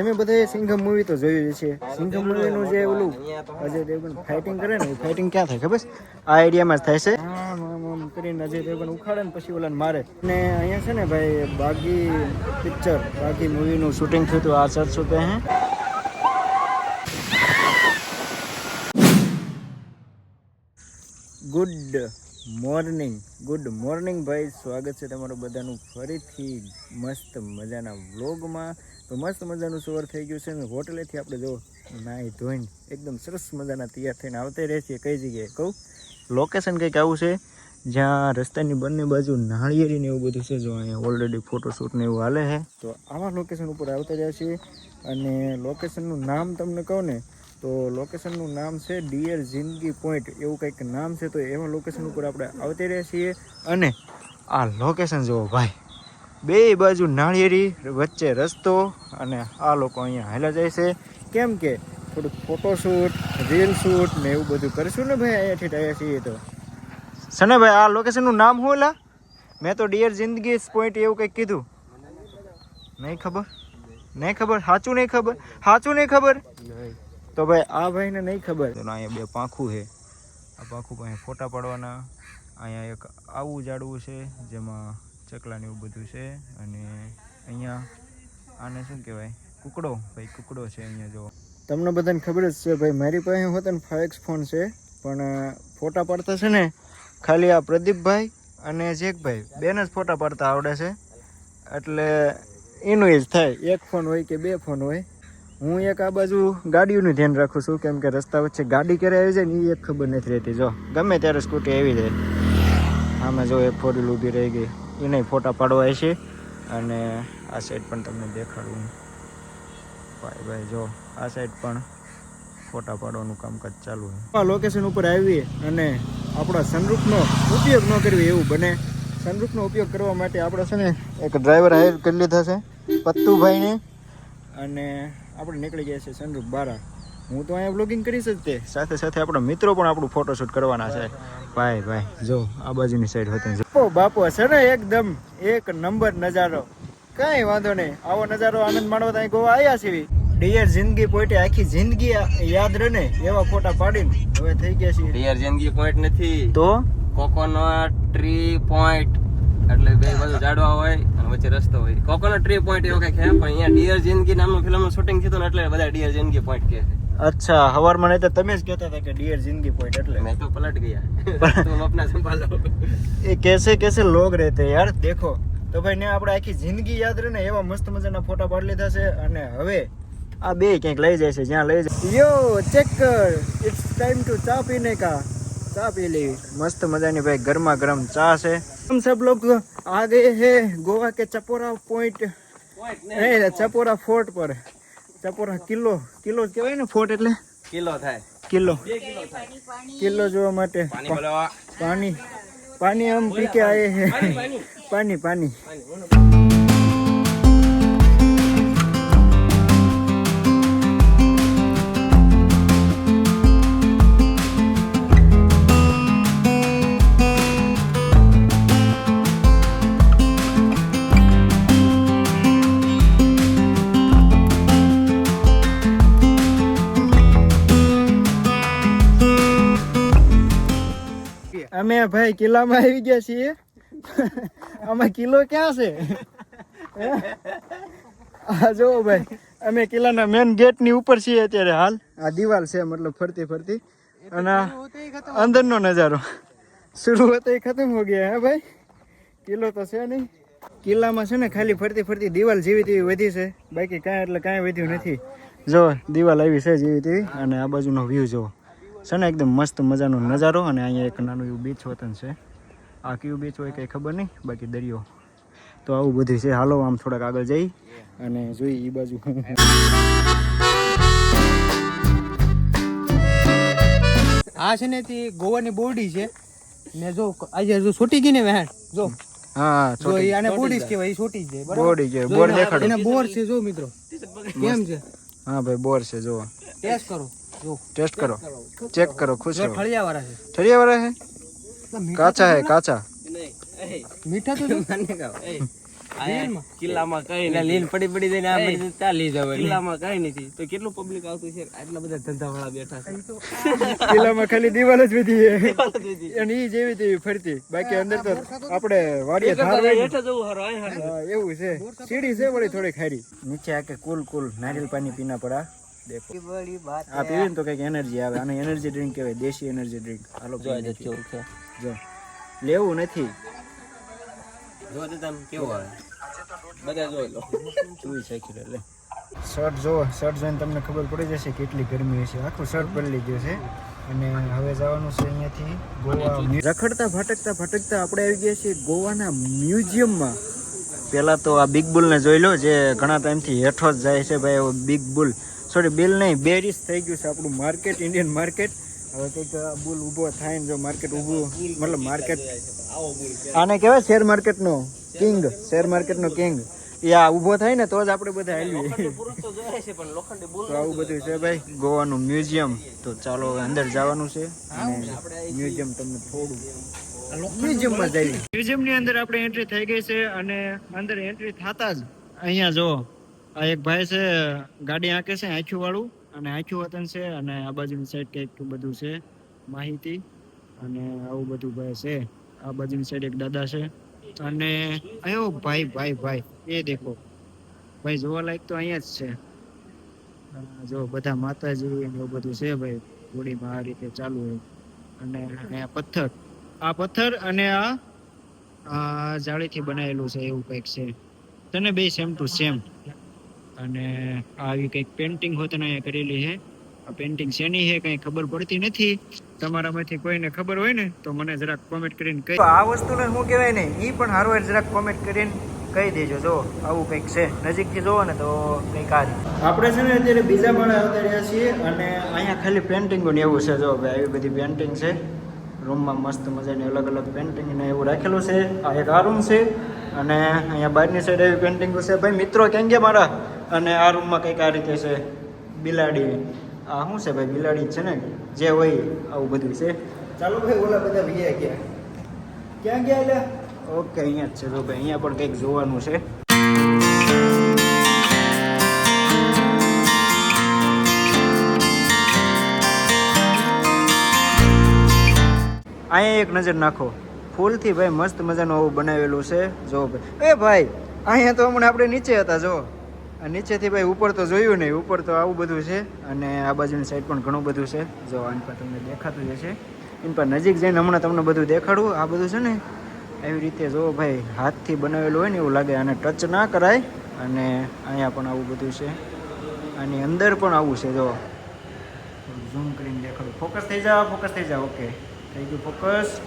તમે બધાએ સિંઘમ મૂવી તો જોયું છે. સિંઘમ મૂવીનું જે ઓલું અજય દેવગન ફાઇટિંગ કરે ને ફાઇટિંગ ક્યાં થાય ખબર છે? આ એરિયામાં જ થાય છે. કરીને અજય દેવગન ઉખાડે ને પછી ઓલાને મારે. ને અહીંયા છે ને ભાઈ બાગી પિક્ચર બાગી મૂવીનું શૂટિંગ થયું હતું આ ચર્ચ ઉપર હે? ગુડ. મોર્નિંગ. ગુડ મોર્નિંગ ભાઈ. સ્વાગત છે તમારું બધાનું ફરીથી મસ્ત મજાના વ્લોગમાં. તો મસ્ત મજાનું સવાર થઈ ગયું છે ને હોટલેથી આપણે જો નાહી ધોઈને એકદમ સરસ મજાના તૈયાર થઈને આવતા રહે છીએ કઈ જગ્યાએ? કહું? લોકેશન કંઈક આવું છે? જ્યાં રસ્તાની બંને બાજુ નાળિયેરી ને એવું બધું છે. જો અહીંયા ઓલરેડી ફોટોશૂટ ને એવું હાલે છે. તો આવા લોકેશન ઉપર આવતા રહ્યા છીએ. અને લોકેશનનું નામ તમને કહું ને તો લોકેશનનું નામ છે ડિયર જિંદગી પોઈન્ટ એવું કંઈક નામ છે તો એવા લોકેશન ઉપર આપણે આવતી રહ્યા છીએ. અને આ લોકેશન જુઓ ભાઈ, બે બાજુ નાળિયેરી, વચ્ચે રસ્તો અને આ લોકો અહીંયા હેલા જાય છે. કેમ કે થોડુંક ફોટોશૂટ રીલ શૂટ ને એવું બધું કરીશું ને ભાઈ અહીંયાથી આવ્યા છીએ તો. સને ભાઈ, આ લોકેશનનું નામ શું લા મેં તો ડિયર જિંદગી પોઈન્ટ એવું કંઈક કીધું. નહીં ખબર? નહીં ખબર? સાચું નહીં ખબર? સાચું નહીં ખબર? તો ભાઈ આ ભાઈને નહીં ખબર. તો અહીંયા બે પાંખું છે. આ પાંખું પાસે ફોટા પાડવાના. અહીંયા એક આવું ઝાડવું છે જેમાં ચકલા ને એવું બધું છે. અને અહીંયા આને શું કહેવાય? કુકડો. ભાઈ કુકડો છે અહીંયા જો તમને બધાને ખબર જ છે ભાઈ મારી પાસે હોત ને ફાઇવ ફોન છે પણ ફોટા પાડતા છે ને ખાલી આ પ્રદીપભાઈ અને જેકભાઈ. બેન જ ફોટા પાડતા આવડે છે. એટલે એનું એ જ થાય. એક ફોન હોય કે બે ફોન હોય. હું એક આ બાજુ ગાડીઓનું ધ્યાન રાખું છું, કેમ કે રસ્તા વચ્ચે ગાડી ક્યારે આવી જાય ને એ એક ખબર નથી રહેતી. જો, ગમે ત્યારે સ્કૂટી આવી જાય. આમાં જો એક ફોર વ્હીલ ઊભી રહી ગઈ. એને ફોટા પાડવા છે અને આ સાઈડ પણ તમને દેખાડું. ભાઈ ભાઈ, જો, આ સાઈડ પણ ફોટા પાડવાનું કામકાજ ચાલુ છે. આ લોકેશન ઉપર આવીએ અને આપણા સનરૂફનો ઉપયોગ ન કરવી એવું બને. સનરૂફનો ઉપયોગ કરવા માટે આપણે છે ને એક ડ્રાઈવર હાયર કરી લીધા છે, પત્તુભાઈને. અને આપણે નીકળી ગયા છે સનરૂપ બારા. હું તો અહીંયા બ્લોગિંગ કરીશ જ તે. સાથે સાથે આપણા મિત્રો પણ આપણું ફોટોશૂટ કરવાના છે. ભાઈ ભાઈ જો આ બાજુની સાઈડ હોતી. બાપો બાપો છે ને એકદમ એક નંબર નજારો. કઈ વાંધો નહીં. આવો નજારો આનંદ માણવા ત્યાં ગોવા આવ્યા છીએ ડિયર જિંદગી પોઈટે આખી જિંદગી યાદ રહે એવા ફોટા પાડીને હવે થઈ ગયા છીએ. ડિયર જિંદગી પોઈન્ટ નથી. તો? Coconut tree point. એટલે બે બધું જાડવા હોય. વચ્ચે રસ્તો હોય. કોકોનટ ટ્રી પોઈન્ટ એવો કઈ પણ અહીંયા ડિયર જિંદગી નામનું ફિલ્મનું શૂટિંગ થયું એટલે બધા ડિયર જિંદગી પોઈન્ટ કહે અચ્છા હવારમાં નહીં તો તમે જ કહેતા હતા કે ડિયર જિંદગી પોઈન્ટ એટલે. મેં તો પલટ ગયા. તુમ અપના સંભાળો. એ કેસે કેસે લોગ રહેતે યાર દેખો. તો ભાઈ ને આપણે આખી જિંદગી યાદ રહે ને એવા મસ્ત મજાના ફોટા પાડી લીધા છે અને હવે આ બે ક્યાંક લઈ જાય છે જ્યાં લઈ જાય. યો ચેક કર. ઇટ્સ ટાઈમ ટુ ચા પીને કા. ચા પી લેવી. મસ્ત મજાની ભાઈ ગરમા ગરમ ચા છે. હમ સબ લોગ આ ગયે હે ગોવા કે ચપોરા પોઈન્ટ નહીં. ચપોરા ફોર્ટ પર. ચપોરા કિલ્લો કિલ્લો કહેવાય ને ફોર્ટ એટલે? કિલ્લો થાય. કિલ્લો. કિલ્લો જોવા માટે. પાણી પાણી. આમ પી કે આયે હે. પાણી પાણી. ભાઈ કિલ્લામાં આવી ગયા છીએ. આમાં કિલ્લો ક્યાં છે? આ જો ભાઈ, અમે કિલ્લાના મેન ગેટની ઉપર છીએ અત્યારે હાલ. આ દિવાલ છે મતલબ ફરતી ફરતી. અને અંદરનો નજારો. શરૂઆત એ ખતમ હો ગયા, હે ભાઈ? કિલ્લો તો છે નહીં. કિલ્લામાં છે ને ખાલી ફરતી ફરતી દિવાલ જેવી તેવી વધી છે. બાકી કાંઈ એટલે કાંઈ વધ્યું નથી. જો, દિવાલ આવી છે જેવી તેવી. અને આ બાજુનો વ્યૂ જો છે ને એકદમ મસ્ત મજાનો નજારો અને અહીંયા એક નાનું એવું બીચ વતન છે. આ કયું બીચ હોય કંઈ ખબર નહીં બાકી દરિયો. તો આવું બધું છે. હાલો આમ થોડાક આગળ જઈ અને જોઈ એ બાજુ. આ છે ને તે ગોવાની બોડી છે. ને જો આજે જો છૂટી ગઈ ને વહેણ. જો. હા જો આને બોડી કહેવાય ઈ છૂટી છે. બોડી છે બોર દેખાડો. એને બોર છે જો મિત્રો. કેમ છે? હા ભાઈ બોર છે જો ટેસ્ટ કરો. ટેસ્ટ કરો. ચેક કરો ખુશ રહો. ઠળિયા વાળા છે? ઠરિયા વાળા હે કાચા હે કાચા. મીઠા તો. મને કહો. કિલ્લામાં કઈ એટલે લીન પડી પડી જઈને આ બધી ત્યાં લઈ કિલ્લામાં કઈ નથી. તો કેટલું પબ્લિક આવતું છે? આટલા બધા ધંધા વાળા બેઠા છે. કિલ્લામાં ખાલી દિવાલ જ છે. અને ઈ જેવી તેવી ફરતી. બાકી અંદર તો આપણે વાડીએ ધાર હેઠે જવું હારું અહીં હારું. હા, એવું છે. સીડી છે વળી થોડી ખારી નીચે આકે કુલ કુલ નારિયેલ પાણી પીના પડા. દેખો આ પીવે ને તો કંઈક એનર્જી આવે. આને એનર્જી ડ્રિંક કહેવાય દેશી એનર્જી ડ્રિંક હાલો પી નાખીએ. જો. લેવું નથી. જો તો તમે કેવું આવે? બધા જોઈ લો. તું શેકી લે લે શર્ટ જો શર્ટ જોઈને તમને ખબર પડી જશે કેટલી ગરમી હશે. આખું શર્ટ બદલી ગયું છે. અને હવે જવાનું છે અહીંયાથી ગોવા રખડતા ભટકતા ભટકતા આપણે આવી ગયા છીએ ગોવાના મ્યુઝિયમમાં. પહેલાં તો આ બિગ બુલને જોઈ લો જે ઘણા ટાઈમથી હેઠો જ જાય છે ભાઈ બિગ બુલ સોરી બિલ નહીં બેરીસ થઈ ગયું છે આપણું માર્કેટ ઇન્ડિયન માર્કેટ હવે કંઈક બુલ ઊભો થાય ને જો માર્કેટ ઊભું મતલબ માર્કેટ આને કહેવાય શેર માર્કેટનો કિંગ શેર માર્કેટનો કિંગ એ આ ઊભો થાય ને તો જ આપણે બધા હાલીએ. તો જોયા છે પણ લોખંડી બોલ તો આવું બધું છે ભાઈ ગોવાનું મ્યુઝિયમ. તો ચાલો હવે અંદર જવાનું છે અને મ્યુઝિયમ તમને થોડું મ્યુઝિયમમાં જઈએ. મ્યુઝિયમની અંદર આપણે એન્ટ્રી થઈ ગઈ છે અને અંદર એન્ટ્રી થતા જ અહીંયા જો આ એક ભાઈ છે, ગાડી આંકે છે આંખ્યું વાળું અને આંખ્યું વતન છે અને આ બાજુની સાઈડ કંઈક બધું છે, માહિતી અને આવું બધું ભાઈ છે. આ બાજુની સાઈડ એક દાદા છે અને અયો ભાઈ ભાઈ ભાઈ, એ દેખો. ભાઈ જોવા લાયક તો અહીંયા જ છે. જો બધા માતાજી એવું બધું છે ભાઈ, હોળીમાં આ રીતે ચાલુ હોય. અને અહીંયા પથ્થર, આ પથ્થર અને આ આ જાળીથી બનાવેલું છે એવું કંઈક છે. તને બે સેમ ટુ સેમ અને આવી કંઈક પેન્ટિંગ હોતને અહીંયા કરેલી છે. આ પેન્ટિંગ શેની છે કંઈ ખબર પડતી નથી. તમારામાંથી કોઈને ખબર હોય ને તો મને જરાક કોમેન્ટ કરીને કહી આ વસ્તુને શું કહેવાય ને? એ પણ હારો જરાક કોમેન્ટ કરીને કહી દેજો. જો આવું કંઈક છે. નજીકથી જોવો ને તો કંઈક આ આપણે છે ને અત્યારે બીજા માળે આવતા રહ્યા છીએ અને અહીંયા ખાલી પેન્ટિંગો ને એવું છે. જો ભાઈ આવી બધી પેન્ટિંગ છે. રૂમમાં મસ્ત મજાની અલગ અલગ પેન્ટિંગ ને એવું રાખેલું છે. આ એક આ રૂમ છે. અને અહીંયા બહારની સાઈડ એવી પેન્ટિંગો છે. ભાઈ મિત્રો કેમ ગયા મારા? અને આ રૂમમાં કંઈક આ રીતે છે બિલાડી. આ શું છે ભાઈ બિલાડી છે ને? જે હોય આવું બધું છે. ચાલો ભાઈ ઓલા બધા ભૈયા ગયા ક્યાં ગયા એટલે ઓકે અહીંયા જ છે. તો ભાઈ અહીંયા પણ કંઈક જોવાનું છે. અહીંયા એક નજર નાખો. ફૂલથી ભાઈ મસ્ત મજાનું આવું બનાવેલું છે. જો ભાઈ. એ ભાઈ અહીંયા તો હમણાં આપણે નીચે હતા જો. નીચેથી ભાઈ ઉપર તો જોયું નહીં, ઉપર તો આવું બધું છે અને આ બાજુની સાઈડ પણ ઘણું બધું છે. જો આની પર તમને દેખાતું જ હશે. એની પર નજીક જઈને હમણાં તમને બધું દેખાડું. આ બધું છે ને એવી રીતે જો ભાઈ હાથથી બનાવેલું હોય ને એવું લાગે અને ટચ ના કરાય અને અહીંયા પણ આવું બધું છે. આની અંદર પણ આવું છે, જો. ઝૂમ કરીને દેખાડું. ફોકસ થઈ જાવ ફોકસ થઈ જાવ ઓકે થઈ ગયું ફોકસ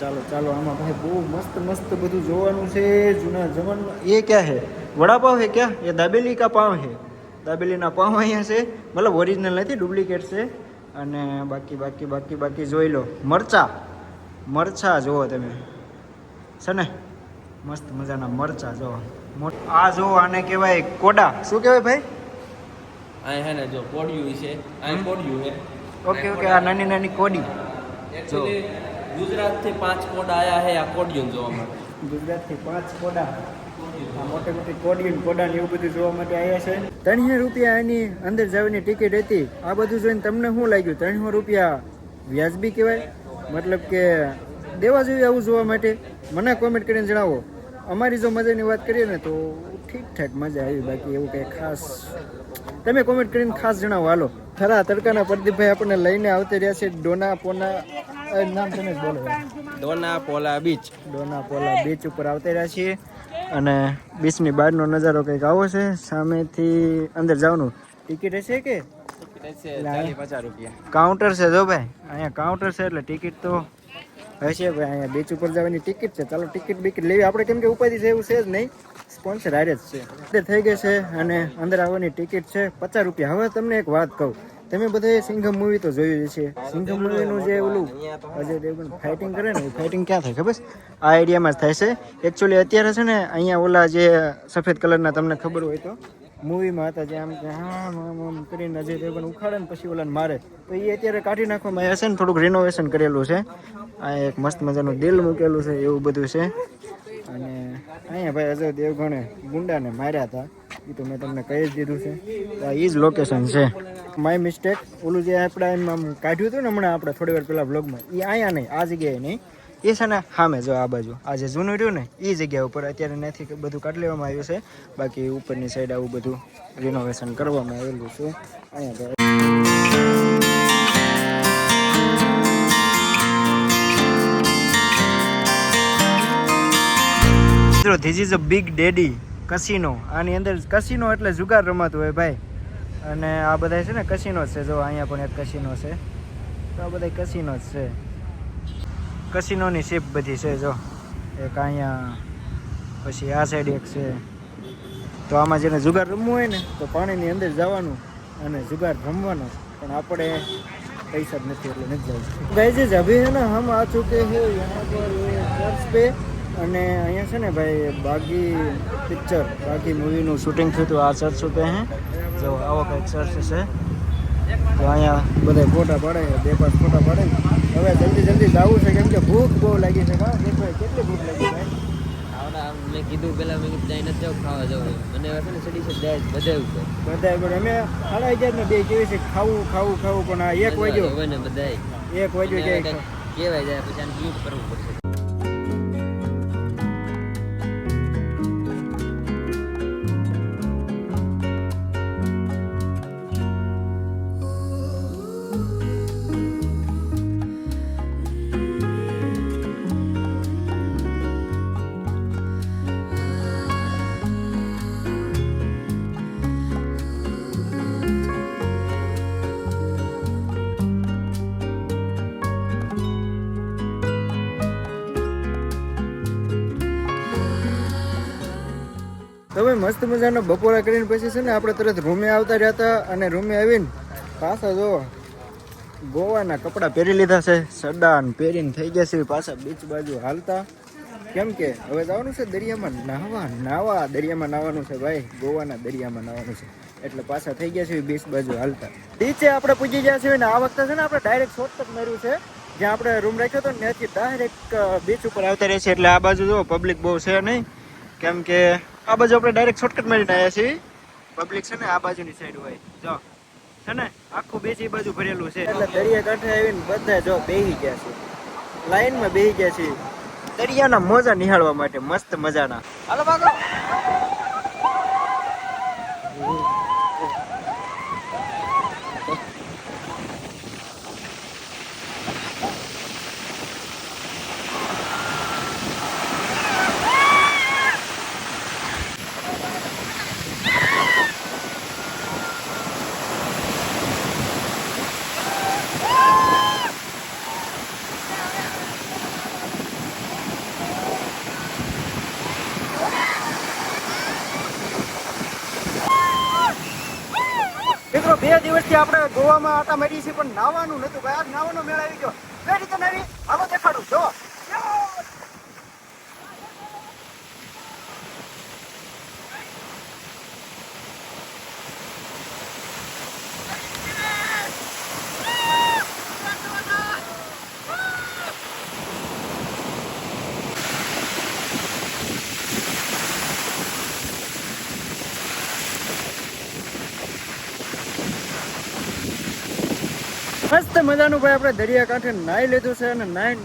ચાલો ચાલો, આમાં ભાઈ બહુ મસ્ત મસ્ત બધું જોવાનું છે. જૂના જમાનમાં એ ક્યાં છે? વડાપાવ છે ક્યાં? એ દાબેલી કા પાવ હે દાબેલીના પાવ અહીંયા છે. મતલબ ઓરિજિનલ નથી ડુપ્લિકેટ છે. અને બાકી બાકી બાકી બાકી જોઈ લો. મરચા. મરચા જુઓ તમે. છે ને? મસ્ત મજાના મરચા જુઓ. આ જો આને કહેવાય કોડા. શું કહેવાય ભાઈ? અહીં હે ને જો કોડિયું છે. અહીં કોડિયું હે. ઓકે ઓકે આ નાની નાની કોડી. જો ગુજરાતથી પાંચ કોડા આયા હે આ કોડિયું જોવા માટે. ગુજરાતથી પાંચ કોડા. આ મોટી મોટી કોડી કોડાને એવું બધું જોવા માટે આવ્યા છે. ત્રણસો રૂપિયા એની અંદર જવાની ટિકિટ હતી. આ બધું જોઈને તમને શું લાગ્યું? ત્રણસો રૂપિયા વ્યાજબી કહેવાય? મતલબ કે દેવા જોઈએ આવું જોવા માટે? મને કોમેન્ટ કરીને જણાવો. અમારી જો મજાની વાત કરીએ ને તો ઠીકઠાક મજા આવી. બાકી એવું કંઈ ખાસ તમે કોમેન્ટ કરીને ખાસ જણાવો. હાલો. ખરા તડકાના પ્રદીપભાઈ આપણને લઈને આવતા રહ્યા છે ડોના પોના નામ તમે જ બોલો. ડોના પોલા બીચ. ડોના પોલા બીચ ઉપર આવતા રહ્યા છીએ. અને બીચની બહારનો નજારો કંઈક આવો છે સામેથી અંદર જવાનું. ટિકિટ હશે કે? કાઉન્ટર છે જો ભાઈ અહીંયા કાઉન્ટર છે એટલે ટિકિટ તો હશે ભાઈ અહીંયા બીચ ઉપર જવાની ટિકિટ છે. ચાલો ટિકિટ બિકિટ લેવી. આપણે કેમ કે ઉપાધિ છે એવું છે જ નહીં. સ્પોન્સર હારે જ છે. થઈ ગઈ છે અને અંદર આવવાની ટિકિટ છે પચાસ રૂપિયા. હવે તમને એક વાત કહું. તમે બધાએ સિંઘમ મૂવી તો જોયું જ છે સિંઘમ મૂવીનું જે ઓલું અજય દેવગન ફાઇટિંગ કરે ને ફાઇટિંગ ક્યાં થાય ખબર? આ એરિયામાં જ થાય છે. એકચ્યુઅલી અત્યારે છે ને, અહીંયા ઓલા જે સફેદ કલરના તમને ખબર હોય તો મૂવીમાં હતા જે આમ આમ આમ કરીને અજય દેવગન ઉખાડે ને પછી ઓલાને મારે. તો એ અત્યારે કાઢી નાખવામાં આવ્યા છે ને, થોડુંક રિનોવેશન કરેલું છે. આ એક મસ્ત મજાનું દિલ મૂકેલું છે, એવું બધું છે. અને અહીંયા ભાઈ અજય દેવગણે ગુંડાને માર્યા હતા. એ તો મેં તમને કહી જ દીધું છે. તો આ એ જ લોકેશન છે. માય મિસ્ટેક ઓલું જે આપણે એમ કાઢ્યું હતું ને હમણાં આપણે થોડી વાર પહેલાં બ્લોગમાં એ અહીંયા નહીં, આ જગ્યાએ નહીં. એ છે ને સામે જો આ બાજુ. આ જે જૂનું રહ્યું ને એ જગ્યા ઉપર અત્યારે નથી બધું કાઢી લેવામાં આવ્યું છે. બાકી ઉપરની સાઈડ આવું બધું રિનોવેશન કરવામાં આવેલું છે. અહીંયા મિત્રો this is a big daddy casino આની અંદર કસીનો એટલે જુગાર રમાતું હોય ભાઈ. અને આ બધા છે ને કસીનો જ છે. જો અહીંયા પણ એક કસીનો છે. તો આ બધા કસીનો જ છે. કસીનોની શીપ બધી છે, જો. એક અહીંયા, પછી આ સાઈડ એક છે. તો આમાં જેને જુગાર રમવું હોય ને, તો પાણીની અંદર જવાનું અને જુગાર રમવાનો. પણ આપણે પૈસા જ નથી, એટલે નથી જવું. ગઈ જે જભી હે ને હમ આ ચુકે હે. યહાં પર ખર્ચ પે અને અહીંયા છે ને ભાઈ બાગી પિક્ચર બાગી મૂવીનું શૂટિંગ થયું હતું. આ ચર્ચ ઉપર હે. જો આવો કંઈક ચર્ચ છે. તો અહીંયા બધા ફોટા પાડે બે પાંચ ફોટા પાડે. હવે જલ્દી જલ્દી જવું છે કેમ કે ભૂખ બહુ લાગી છે. હા દેખો કેટલી ભૂખ લાગી ભાઈ આવડા મેં કીધું પેલા મેં નથી જવું ખાવા જવું. મને છે ને સડી છે જાય બધે ઉપર. બધા પણ અમે સાડા અગિયાર ને બે કેવી છે ખાવું ખાવું ખાવું પણ આ એક વાગ્યો. હવે ને બધાય. એક વાગ્યો કહેવાય જાય પછી આને ક્લિક કરવું પડશે. મસ્ત મજાનો બપોરા કરીને પછી છે ને આપણે તરત રૂમે આવતા રહ્યા હતા અને રૂમે આવીને પાછા જો ગોવાના કપડાં પહેરી લીધા છે, સડાન પહેરીને થઈ ગયા છે, પાછા બીચ બાજુ હાલતા. કેમ કે હવે જવાનું છે દરિયામાં નાહવા નાવા દરિયામાં નાવાનું છે ભાઈ, ગોવાના દરિયામાં નાવાનું છે. એટલે પાછા થઈ ગયા છે બીચ બાજુ હાલતા. બીચે આપણે પૂજી ગયા છીએ ને આ વખતે છે ને આપણે ડાયરેક્ટ શોર્ટકટ માર્યું છે. જ્યાં આપણે રૂમ રાખ્યો હતો ત્યાંથી ડાયરેક્ટ બીચ ઉપર આવતા રહે છે એટલે આ બાજુ જો પબ્લિક બહુ છે નહીં. કેમ કે આ બાજુ આપણે ડાયરેક્ટ શોર્ટકટ મારીને આવ્યા છીએ. પબ્લિક છે ને આ બાજુની સાઈડ હોય. જો. છે ને? આખું બે એ બાજુ ભરેલું છે. એટલે દરિયા કાંઠે આવીને બધા જો બેહી ગયા છે. લાઈનમાં બેહી ગયા છે. દરિયાના મોજા નિહાળવા માટે મસ્ત મજાના. હાલો ભાગો મિત્રો બે દિવસથી આપણે ગોવામાં આટા મારીએ છીએ, પણ નાવાનું નતું ભાઈ. આજ નાવાનો મેળ આવી ગયો. કઈ રીતે નાવી? હાલો દેખાડું. જો મસ્ત મજાનું ભાઈ આપણે દરિયા કાંઠે નાહી લીધું છે અને નાઈન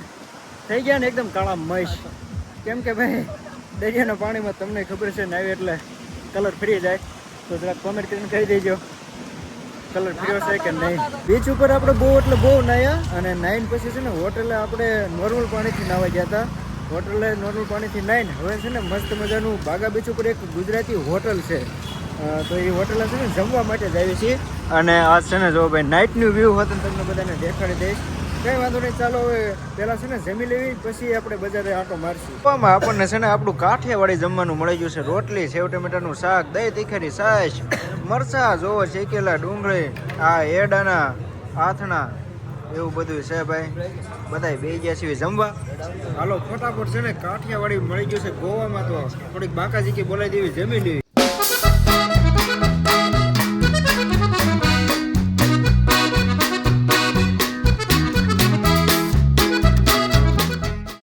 થઈ ગયા ને એકદમ કાળા મહીશ. કેમ કે ભાઈ દરિયાના પાણીમાં તમને ખબર છે નાહી એટલે કલર ફરી જાય. તો જરાક કોમેન્ટ કરીને કહી દેજો કલર ફર્યો છે કે નહીં. બીચ ઉપર આપણે બહુ એટલે બહુ નાહ્યા અને નાહીને પછી છે ને હોટલે આપણે નોર્મલ પાણીથી નાહવા ગયા હતા. હોટલે નોર્મલ પાણીથી નાહીને હવે છે ને મસ્ત મજાનું બાગા બીચ ઉપર એક ગુજરાતી હોટલ છે. તો એ હોટલ છે ને જમવા માટે જ આવી છીએ. અને આ છે ને જો ભાઈ નાઇટનું વ્યૂ હોત તમને બધાને દેખાડી દઈશ. કઈ વાંધો નહીં, ચાલો હવે પહેલાં છે ને જમી લેવી, પછી આપણે બજારે આટો મારશું. આમાં આપણને છે ને આપણું કાઠિયાવાડી જમવાનું મળી ગયું છે. રોટલી સેવ ટમેટાનું શાક, દહીં તીખરી સાસ, મરચા, જોવો, શેકેલા ડુંગળી, આ એડાના આથણા, એવું બધું છે ભાઈ. બધાય બે ગયા છીએ જમવા. હાલો, ફટાફટ છે ને કાઠિયાવાડી મળી ગયું છે ગોવામાં તો. થોડીક બાકાજી કે બોલાવી દેવી, જમી લેવી.